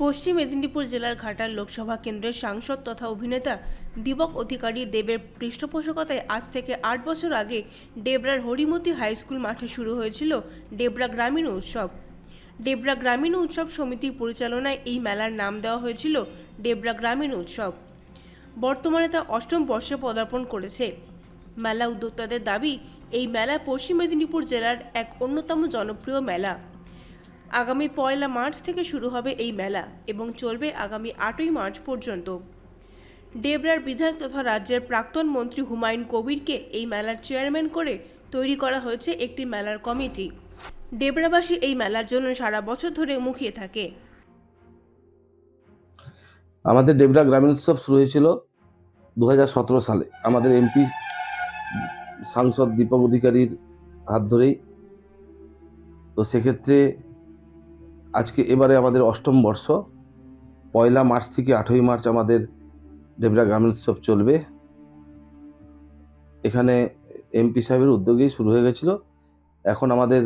পশ্চিম মেদিনীপুর জেলার ঘাটাল লোকসভা কেন্দ্রের সাংসদ তথা অভিনেতা দীপক অধিকারী দেবের পৃষ্ঠপোষকতায় আজ থেকে আট বছর আগে ডেবরার হরিমতি হাই স্কুল মাঠে শুরু হয়েছিল ডেবরা গ্রামীণ উৎসব। ডেবরা গ্রামীণ উৎসব সমিতি পরিচালনায় এই মেলার নাম দেওয়া হয়েছিল ডেবরা গ্রামীণ উৎসব। বর্তমানে তা অষ্টম বর্ষে পদার্পণ করেছে। মেলা উদ্যোক্তাদের দাবি, এই মেলা পশ্চিম মেদিনীপুর জেলার এক অন্যতম জনপ্রিয় মেলা। আগামী পয়লা মার্চ থেকে শুরু হবে এই মেলা এবং চলবে আগামী আটই মার্চ পর্যন্ত। ডেবরার বিধায়ক তথা রাজ্যের প্রাক্তন মন্ত্রী হুমায়ুন কবিরকে এই মেলার চেয়ারম্যান করে তৈরি করা হয়েছে একটি মেলার কমিটি। ডেবরাবাসী এই মেলার জন্য সারা বছর ধরে মুখিয়ে থাকে। আমাদের ডেবরা গ্রামীণ উৎসব শুরু হয়েছিল দু হাজার সতেরো সালে। আমাদের এমপি সাংসদ দীপক অধিকারীর হাত ধরেই। তো সেক্ষেত্রে আজকে এবারে আমাদের অষ্টম বর্ষ। পয়লা মার্চ থেকে আঠই মার্চ আমাদের ডেবরা গ্রামীণ উৎসব চলবে। এখানে এমপি সাহেবের উদ্যোগেই শুরু হয়ে গেছিল। এখন আমাদের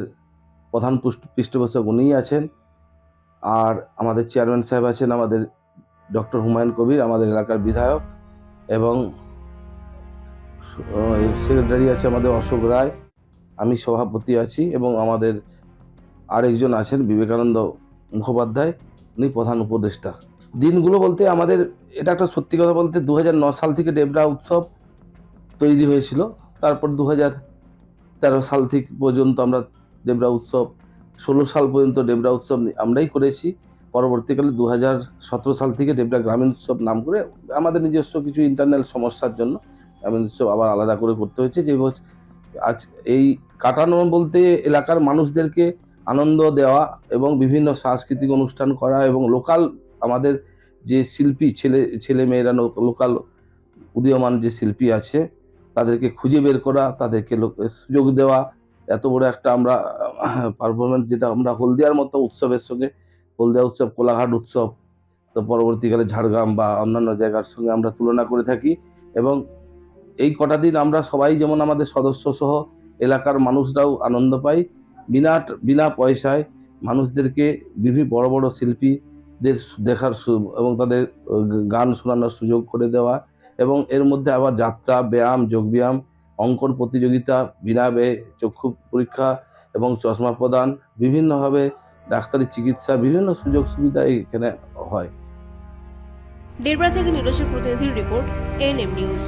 প্রধান পৃষ্ঠপোষক উনিই আছেন। আর আমাদের চেয়ারম্যান সাহেব আছেন আমাদের ডক্টর হুমায়ুন কবির, আমাদের এলাকার বিধায়ক এবং সেক্রেটারি আছে আমাদের অশোক রায়। আমি সভাপতি আছি এবং আমাদের আরেকজন আছেন বিবেকানন্দ মুখোপাধ্যায়, উনি প্রধান উপদেষ্টা। দিনগুলো বলতে আমাদের, এটা একটা সত্যি কথা বলতে দু সাল থেকে ডেবরা উৎসব তৈরি হয়েছিল। তারপর দু তেরো সাল থেকে পর্যন্ত আমরা ডেবরা উৎসব, ষোলো সাল পর্যন্ত ডেবরা উৎসব আমরাই করেছি। পরবর্তীকালে দু সতেরো সাল থেকে ডেবরা গ্রামীণ উৎসব নাম করে আমাদের নিজস্ব কিছু ইন্টারনাল সমস্যার জন্য গ্রামীণ উৎসব আবার আলাদা করে করতে হয়েছে। যে আজ এই কাটানো বলতে এলাকার মানুষদেরকে আনন্দ দেওয়া এবং বিভিন্ন সাংস্কৃতিক অনুষ্ঠান করা এবং লোকাল আমাদের যে শিল্পী, ছেলে ছেলে মেয়েরা লোকাল উদীয়মান যে শিল্পী আছে, তাদেরকে খুঁজে বের করা, তাদেরকে সুযোগ দেওয়া, এত বড় একটা আমরা পারফরমেন্স যেটা আমরা হলদিয়ার মতো উৎসবের সঙ্গে, হলদিয়া উৎসব, কোলাঘাট উৎসব, তো পরবর্তীকালে ঝাড়গ্রাম বা অন্যান্য জায়গার সঙ্গে আমরা তুলনা করে থাকি এবং এই কটা দিন আমরা সবাই যেমন আমাদের সদস্য সহ এলাকার মানুষরাও আনন্দ পাই। বিনা বিনা পয়সায় মানুষদেরকে বিভিন্ন বড় বড় শিল্পীদের দেখার সু- এবং তাদের গান শোনানোর সুযোগ করে দেওয়া এবং এর মধ্যে আবার যাত্রা ব্যায়াম যোগব্যায়াম অঙ্কন প্রতিযোগিতা বিনা ব্যয়ে চক্ষু পরীক্ষা এবং চশমা প্রদান বিভিন্নভাবে ডাক্তারি চিকিৎসা বিভিন্ন সুযোগ সুবিধা এখানে হয়। ডেবরা থেকে নিরসের প্রতিনিধির রিপোর্ট এনএম নিউজ।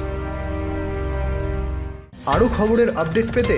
আরও খবরের আপডেট পেতে